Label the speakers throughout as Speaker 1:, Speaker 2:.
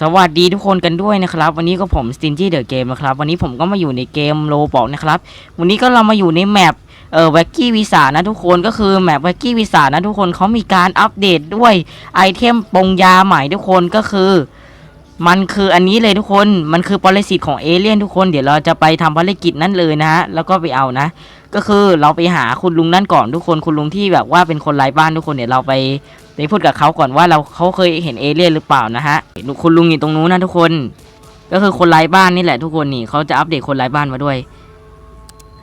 Speaker 1: สวัสดีทุกคนกันด้วยนะครับ วันนี้ก็ผม s t i n g y The Game นะครับ วันนี้ผมก็มาอยู่ในเกมโลบอกนะครับ วันนี้ก็เรามาอยู่ในแมปเอ่อแว็กกี้วีซ่านะทุกคนก็คือแมปแว็กกี้วีซ่านะทุกคนเขามีการอัปเดตด้วยไอเทมปงยาใหม่ทุกคนก็คือ มันคืออันนี้เลยทุกคนมันคือปรสิตของเอเลี่ยนทุกคนเดี๋ยวเราจะไปทำภารกิจนั่นเลยนะฮะแล้วก็ไปเอานะ ก็คือเราไปหาคุณลุงนั่นก่อนทุกคนคุณลุงที่แบบว่าเป็นคนไร้บ้านทุกคนเดี๋ยวเราไป ไปพูดกับเขาก่อนว่าเราเขาเคยเห็นเอเลี่ยนหรือเปล่านะฮะคุณลุงอยู่ตรงนู้นนะทุกคน ก็คือคนไร้บ้านนี่แหละทุกคนนี่เขาจะอัปเดตคนไร้บ้านมาด้วย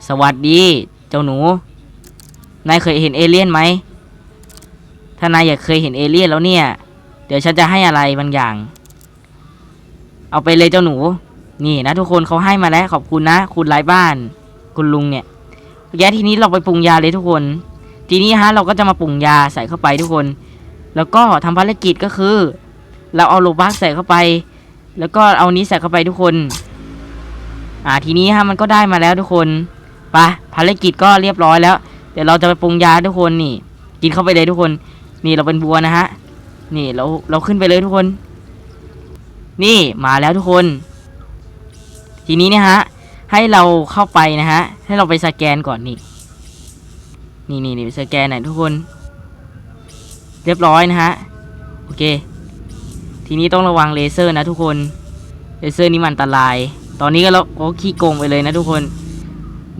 Speaker 1: สวัสดี เจ้าหนูนายเคยเห็นเอเลี่ยนไหมถ้านายอยากเคยเห็นเอเลี่ยนแล้วเนี่ย เดี๋ยวฉันจะให้อะไรบางอย่าง เอาไปเลยเจ้าหนู นี่นะทุกคนเขาให้มาแล้วขอบคุณนะ คุณไร้บ้าน คุณลุงเนี่ยแย่ทีนี้เราไปปรุงยาเลยทุกคน ทีนี้ฮะเราก็จะมาปรุงยาใส่เข้าไปทุกคน แล้วก็ทำภารกิจก็คือ เราเอาโลบักใส่เข้าไป แล้วก็เอานี้ใส่เข้าไปทุกคน อ่าทีนี้ฮะมันก็ได้มาแล้วทุกคนไปะภารกิจก็เรียบร้อยแล้ว เดี๋ยวเราจะไปปรุงยาทุกคนนี่ กินเข้าไปเลยทุกคน นี่เราเป็นบัวนะฮะ นี่เราเราขึ้นไปเลยทุกคน นี่มาแล้วทุกคน ทีนี้เนี่ยฮะ ให้เราเข้าไปนะฮะ ให้เราไปสแกนก่อนนี่ นี่นี่นี่สแกนหน่อยทุกคน เรียบร้อยนะฮะ โอเค ทีนี้ต้องระวังเลเซอร์นะทุกคน เลเซอร์นี่มันอันตราย ตอนนี้ก็เราโอ้ขี้โกงไปเลยนะทุกคน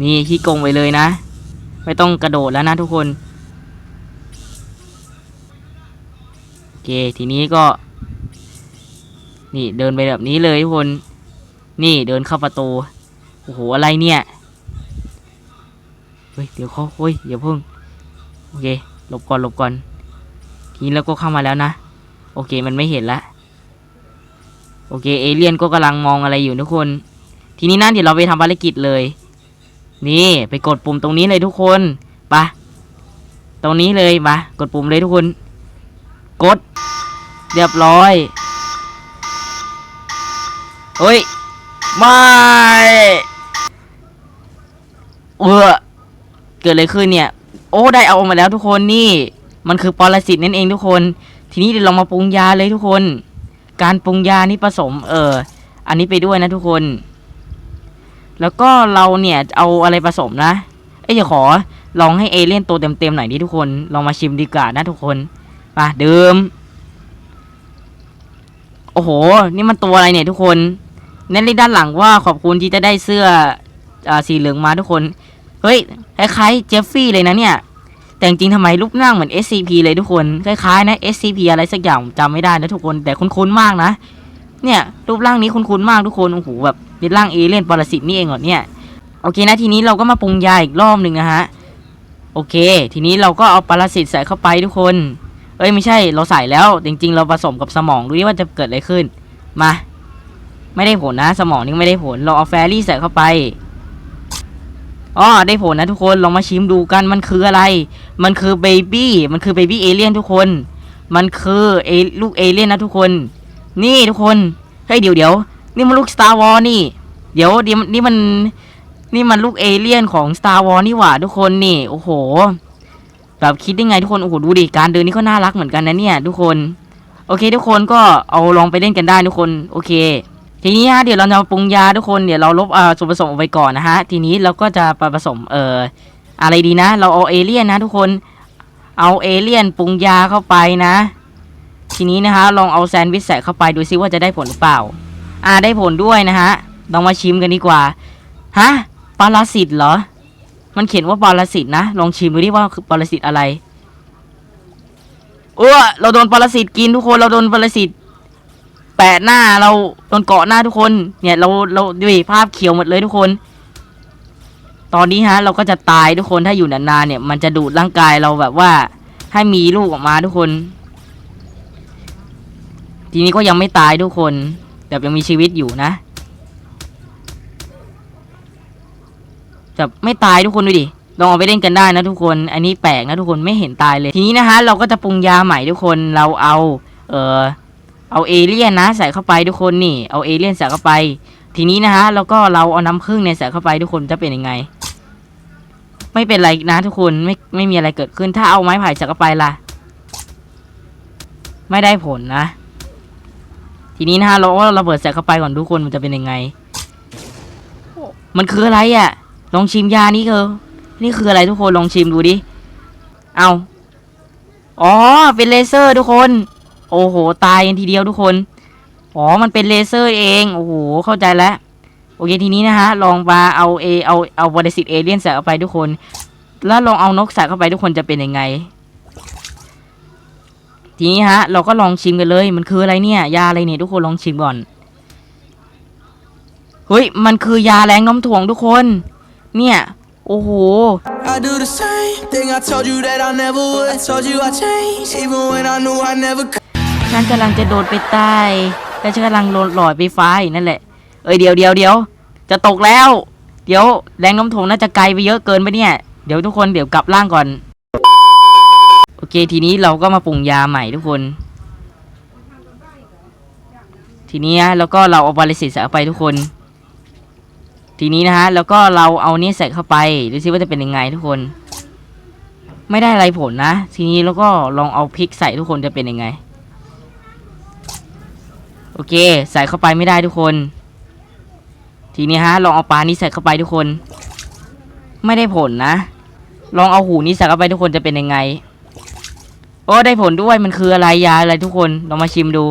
Speaker 1: นี่ขี้โกงไปเลยนะ ไม่ต้องกระโดดแล้วนะทุกคน โอเค ทีนี้ก็ นี่เดินไปแบบนี้เลยทุกคน นี่เดินเข้าประตู โอ้โห อะไรเนี่ย เฮ้ย เดี๋ยวเขาเฮ้ยอย่าเพิ่ง โอเค หลบก่อน หลบก่อน นี้เราก็เข้ามาแล้วนะ โอเคมันไม่เห็นละโอเคเอเลี่ยนก็กำลังมองอะไรอยู่ทุกคน ทีนี้นั่นเดี๋ยวเราไปทำภารกิจเลย นี่ไปกดปุ่มตรงนี้เลยทุกคนปะตรงนี้เลยมากดปุ่มเลยทุกคน กด เรียบร้อยเฮ้ยไม่เออเกิดอะไรขึ้นเนี่ย โอ้ได้เอาออกมาแล้วทุกคนนี่ มันคือปรสิตนั่นเองทุกคน ทีนี้เดี๋ยวเรามาปรุงยาเลยทุกคน การปรุงยานี่ผสม เออ อันนี้ไปด้วยนะทุกคน แล้วก็เราเนี่ยเอาอะไรผสมนะ เอ้ยอย่าขอลองให้เอเลี่ยนตัวเต็มๆหน่อยดิทุกคน ลองมาชิมดีกว่านะทุกคนมาเดิมโอ้โห นี่มันตัวอะไรเนี่ยทุกคนเน้นเลยด้านหลังว่าขอบคุณที่จะได้เสื้ออาสีเหลืองมาทุกคน เฮ้ย คล้ายๆเจฟฟี่เลยนะเนี่ย แต่จริงทำไมรูปร่างเหมือน SCP เลยทุกคน คล้ายๆนะ SCP อะไรสักอย่างจำไม่ได้นะทุกคน แต่คุ้นๆมากนะ เนี่ยรูปร่างนี้คุ้นๆมากทุกคน โอ้โหแบบเป็นร่างเอเลี่ยนปรสิตนี่เองเหรอเนี่ย โอเคนะทีนี้เราก็มาปรุงยาอีกรอบหนึ่งนะฮะ โอเค ทีนี้เราก็เอาปรสิตใส่เข้าไปทุกคน เอ้ยไม่ใช่เราใส่แล้ว จริง ๆ เราผสมกับสมองดูดิว่าจะเกิดอะไรขึ้น มา ไม่ได้ผลนะ สมองนี่ไม่ได้ผล เราเอาแฟรี่ใส่เข้าไป อ๋อได้ผลนะทุกคนลองมาชิมดูกันมันคืออะไร มันคือเบบี้มันคือเบบี้เอเลี่ยนทุกคน มันคือเอลูกเอเลี่ยนนะทุกคน นี่ทุกคนเฮ้ยเดี๋ยวเดี๋ยวนี่มันลูก Star Wars นี่ เดี๋ยวเดี๋ยวนี่มันนี่มันลูกเอเลี่ยนของ Star Wars นี่หว่าทุกคนนี่โอ้โหแบบคิดได้ไงทุกคนโอ้โหดูดิการเดินนี่ก็น่ารักเหมือนกันนะเนี่ย ทุกคน โอเค ทุกคนก็เอาลองไปเล่นกันได้ทุกคน โอเค ทีนี้ฮะเดี๋ยวเราจะปรุงยาทุกคนเดี๋ยวเราลบอ่าส่วนผสมออกไปก่อนนะฮะทีนี้เราก็จะไปผสมเอ่ออะไรดีนะ เราเอาเอเลี่ยนนะ ทุกคนเอาเอเลี่ยนปรุงยาเข้าไปนะ ทีนี้นะฮะลองเอาแซนด์วิชใส่เข้าไปดูซิว่าจะได้ผลหรือเปล่า อ่าได้ผลด้วยนะฮะลองมาชิมกันดีกว่าฮะปรสิตเหรอ มันเขียนว่าปรสิตนะลองชิมดูดิว่าคือปรสิตอะไรเออเราโดนปรสิตกินทุกคนเราโดนปรสิต แปะหน้าเราโดนเกาะหน้าทุกคน เนี่ยเราเราดูดิภาพเขียวหมดเลยทุกคน ตอนนี้ฮะ เราก็จะตายทุกคนถ้าอยู่นานๆเนี่ย มันจะดูดร่างกายเราแบบว่า ให้มีลูกออกมาทุกคน ทีนี้ก็ยังไม่ตายทุกคนแต่ยังมีชีวิตอยู่นะจะไม่ตายทุกคนดูดิ ลองเอาไปเล่นกันได้นะทุกคน อันนี้แปลกนะทุกคนไม่เห็นตายเลย ทีนี้นะฮะเราก็จะปรุงยาใหม่ทุกคน เราเอา เออ เอาเอเลี่ยนนะใส่เข้าไปทุกคนนี่ เอาเอเลี่ยนใส่เข้าไป ทีนี้นะฮะแล้วก็เราเอาน้ำผึ้งเนี่ยใส่เข้าไปทุกคนจะเป็นยังไง ไม่เป็นไรนะทุกคนไม่ไม่มีอะไรเกิดขึ้นถ้าเอาไม้ไผ่ใส่เข้าไปล่ะ ไม่ได้ผลนะ ทีนี้นะฮะเราก็ระเบิดใส่เข้าไปก่อนทุกคนมันจะเป็นยังไง มันคืออะไรอะ่ะ ลองชิมยานี่เถอะนี่คืออะไรทุกคนลองชิมดูดิ เอา อ๋อ เป็นเลเซอร์ทุกคน โอ้โห ตายกันทีเดียวทุกคน อ๋อ มันเป็นเลเซอร์เอง โอ้โห เข้าใจแล้ว โอเค ทีนี้นะฮะ ลองมาเอาเอเอาเอาบริสิตเอเลียนใส่เข้าไปทุกคน แล้วลองเอานกใส่เข้าไปทุกคนจะเป็นยังไง ทีนี้ฮะ เราก็ลองชิมกันเลย มันคืออะไรเนี่ย ยาอะไรเนี่ยทุกคนลองชิมก่อน เฮ้ย มันคือยาแรงน้มถ่วงทุกคน เนี่ย โอ้โห
Speaker 2: I do the same thing I told you that I never would. I told you I changed, even when I knew I never could.
Speaker 1: ฉันกำลังจะโดดไปใต้และฉันกำลังโลลอยไปฟ้าอีกนั่นแหละ เอ้ยเดี๋ยวเดี๋ยวเดี๋ยวจะตกแล้ว เดี๋ยวแรงโน้มถ่วงน่าจะไกลไปเยอะเกินไปเนี่ย เดี๋ยวทุกคนเดี๋ยวกลับร่างก่อน โอเคทีนี้เราก็มาปรุงยาใหม่ทุกคน ทีนี้แล้วก็เราเอาบาลิสิตใส่ไปทุกคน ทีนี้นะฮะแล้วก็เราเอานี่ใส่เข้าไปดูซิว่าจะเป็นยังไงทุกคน ไม่ได้อะไรผลนะ ทีนี้แล้วก็ลองเอาพริกใส่ทุกคนจะเป็นยังไง โอเค ใส่เข้าไปไม่ได้ทุกคน ทีนี้ฮะ ลองเอาปลานี้ใส่เข้าไปทุกคน ไม่ได้ผลนะ ลองเอาหูนี้ใส่เข้าไปทุกคนจะเป็นยังไง โอ้ได้ผลด้วยมันคืออะไรยาอะไรทุกคนลองมาชิมดู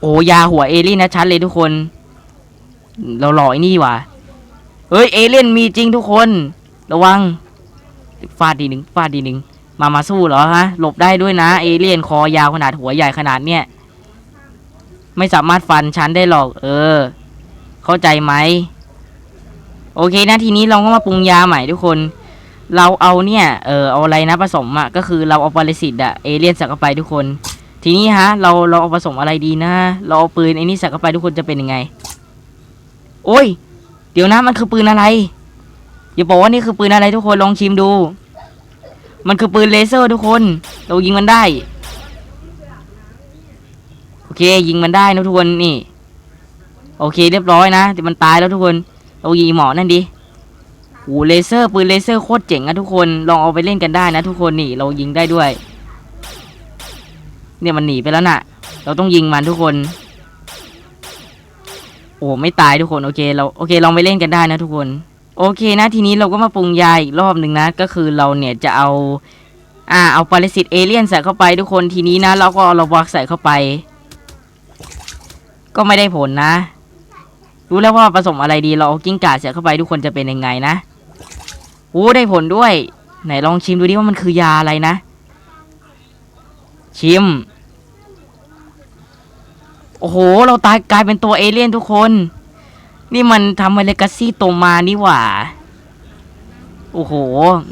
Speaker 1: โอ้ยาหัวเอลี่นะชัดเลยทุกคน เราหล่อไอ้นี่ว่าเฮ้ยเอเลี่ยนมีจริงทุกคน ระวังฟาดดีหนึ่งฟาดดีหนึ่ง มามาสู้เหรอฮะหลบได้ด้วยนะ เอเลี่ยนคอยาวขนาดหัวใหญ่ขนาดเนี้ยไม่สามารถฟันฉันได้หรอก เออ เข้าใจไหมโอเคนะทีนี้เราก็มาปรุงยาใหม่ทุกคน เราเอาเนี่ยเออเอาอะไรนะผสมอะก็คือเราเอาปรสิตอะเอเลี่ยนส่เข้าไปทุกคน ทีนี้ฮะ เราเราเอาผสมอะไรดีนะ เราเอาปืนไอ้นี่ส่เข้าไปทุกคนจะเป็นยังไง โอ้ย เดี๋ยวนะมันคือปืนอะไรอย่าบอกว่านี่คือปืนอะไรทุกคนลองชิมดู มันคือปืนเลเซอร์ทุกคน เรายิงมันได้ โอเค ยิงมันได้นะทุกคนนี่ โอเค เรียบร้อยนะแต่มันตายแล้วทุกคน เรายิงหมอนั่นดิโอ้เลเซอร์ปืนเลเซอร์โคตรเจ๋งนะทุกคน ลองเอาไปเล่นกันได้นะทุกคนนี่ เรายิงได้ด้วย เนี่ยมันหนีไปแล้วน่ะ เราต้องยิงมันทุกคน โอ้ไม่ตายทุกคนโอเค เราโอเคลองไปเล่นกันได้นะทุกคน โอเคนะทีนี้เราก็มาปรุงยาอีกรอบหนึ่งนะ ก็คือเราเนี่ยจะเอาอ่าเอาปรสิตเอเลี่ยนใส่เข้าไปทุกคนทีนี้นะ เราก็เอาระวักใส่เข้าไป ก็ไม่ได้ผลนะ รู้แล้วว่าผสมอะไรดีเราเอากิ้งก่าใส่เข้าไปทุกคนจะเป็นยังไงนะโอ้ได้ผลด้วย ไหนลองชิมดูดิว่ามันคือยาอะไรนะ ชิม โอ้โห เราตายกลายเป็นตัวเอเลี่ยนทุกคน นี่มันทำมาเลกาซี่โตมานี่หว่า โอ้โห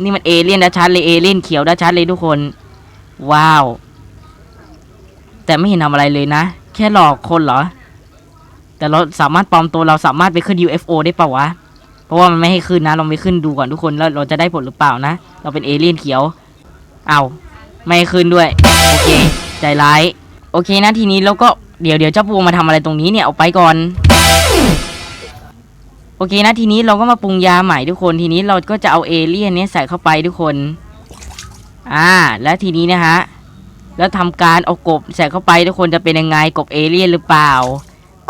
Speaker 1: นี่มันเอเลี่ยนดัชัดเลยเอเลี่ยนเขียวดัชัดเลยทุกคน ว้าว แต่ไม่เห็นทำอะไรเลยนะ แค่หลอกคนเหรอ แต่เราสามารถปลอมตัวเราสามารถไปขึ้น UFO ได้เปล่าวะ เพราะว่ามันไม่ให้ขึ้นนะเราไม่ขึ้นดูก่อนทุกคนแล้วเราจะได้ผลหรือเปล่านะ เราเป็นเอเลี่ยนเขียว เอาไม่ให้ขึ้นด้วย โอเค ใจร้าย โอเคนะทีนี้แล้วก็เดี๋ยวเดี๋ยวเจ้าปูมาทำอะไรตรงนี้เนี่ยเอาไปก่อน อเคนะทีนี้เราก็มาปรุงยาใหม่ทุกคนทีนี้เราก็จะเอาเอเลี่ยนเนี้ยใส่เข้าไปทุกคน อ่า และทีนี้นะฮะแล้วทำการเอากบใส่เข้าไปทุกคนจะเป็นยังไงกบเอเลี่ยนหรือเปล่า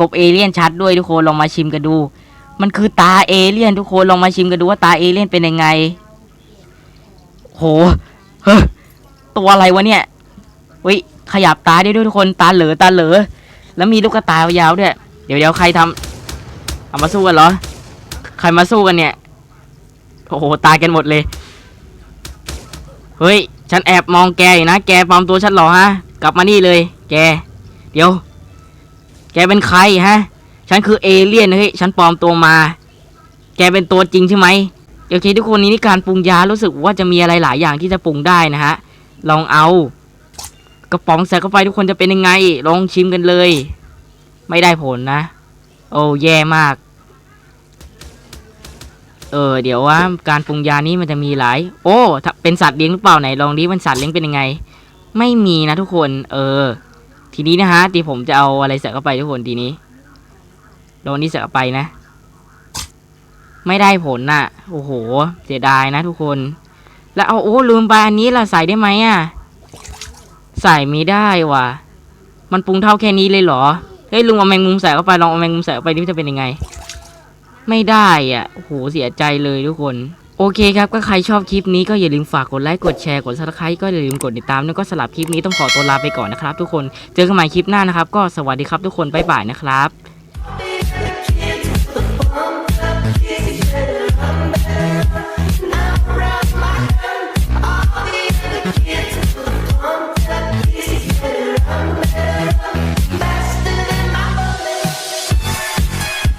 Speaker 1: กบเอเลี่ยนชัดด้วยทุกคนลองมาชิมกันดู มันคือตาเอเลี่ยนทุกคนลองมาชิมกันดูว่าตาเอเลี่ยนเป็นยังไง โหเฮ้ตัวอะไรวะเนี่ยเฮ้ยขยับตาได้ด้วยทุกคนตาเหลือตาเหลือแล้วมีลูกกระตายาวด้วยเดี๋ยวเดี๋ยวใครทำเอามาสู้กันเหรอ ใครมาสู้กันเนี่ย โอ้โห ตายกันหมดเลย เฮ้ย ฉันแอบมองแกอยู่นะ แกปลอมตัวฉันหรอฮะ กลับมานี่เลย แก เดี๋ยว แกเป็นใครฮะ ฉันคือเอเลี่ยนเฮ้ย ฉันปลอมตัวมา แกเป็นตัวจริงใช่ไหมโอเคทุกคนนี้นี่การปรุงยารู้สึกว่าจะมีอะไรหลายอย่างที่จะปรุงได้นะฮะ ลองเอา กระป๋องใส่เข้าไปทุกคนจะเป็นยังไง ลองชิมกันเลย ไม่ได้ผลนะ โอ้แย่มาก เออเดี๋ยวว่าการปรุงยานี้มันจะมีหลาย โอ้เป็นสัตว์เลี้ยงหรือเปล่าไหนลองดิมันสัตว์เลี้ยงเป็นยังไง ไม่มีนะทุกคน เออ ทีนี้นะฮะทีผมจะเอาอะไรใส่เข้าไปทุกคนทีนี้ลองนี้ใส่เข้าไปนะ ไม่ได้ผลน่ะ โอ้โห เสียดายนะทุกคน แล้วเอาโอ้ลืมไปอันนี้ล่ะใส่ได้ไหมอะ ใส่ไม่ได้ว่ะ มันปรุงเท่าแค่นี้เลยเหรอเฮ้ยลุงเอาแมงมุมใส่เข้าไปลองเอาแมงมุมใส่เข้าไปนี่จะเป็นยังไง ไม่ได้อะโอ้โหเสียใจเลยทุกคน โอเคครับ ก็ใครชอบคลิปนี้ก็อย่าลืมฝากกดไลค์ กดแชร์ กดซับสไครต์ก็อย่าลืมกดติดตามแล้วก็สลับคลิปนี้ต้องขอตัวลาไปก่อนนะครับทุกคน เจอกันใหม่คลิปหน้านะครับ ก็สวัสดีครับทุกคน บ๊ายบายนะครับ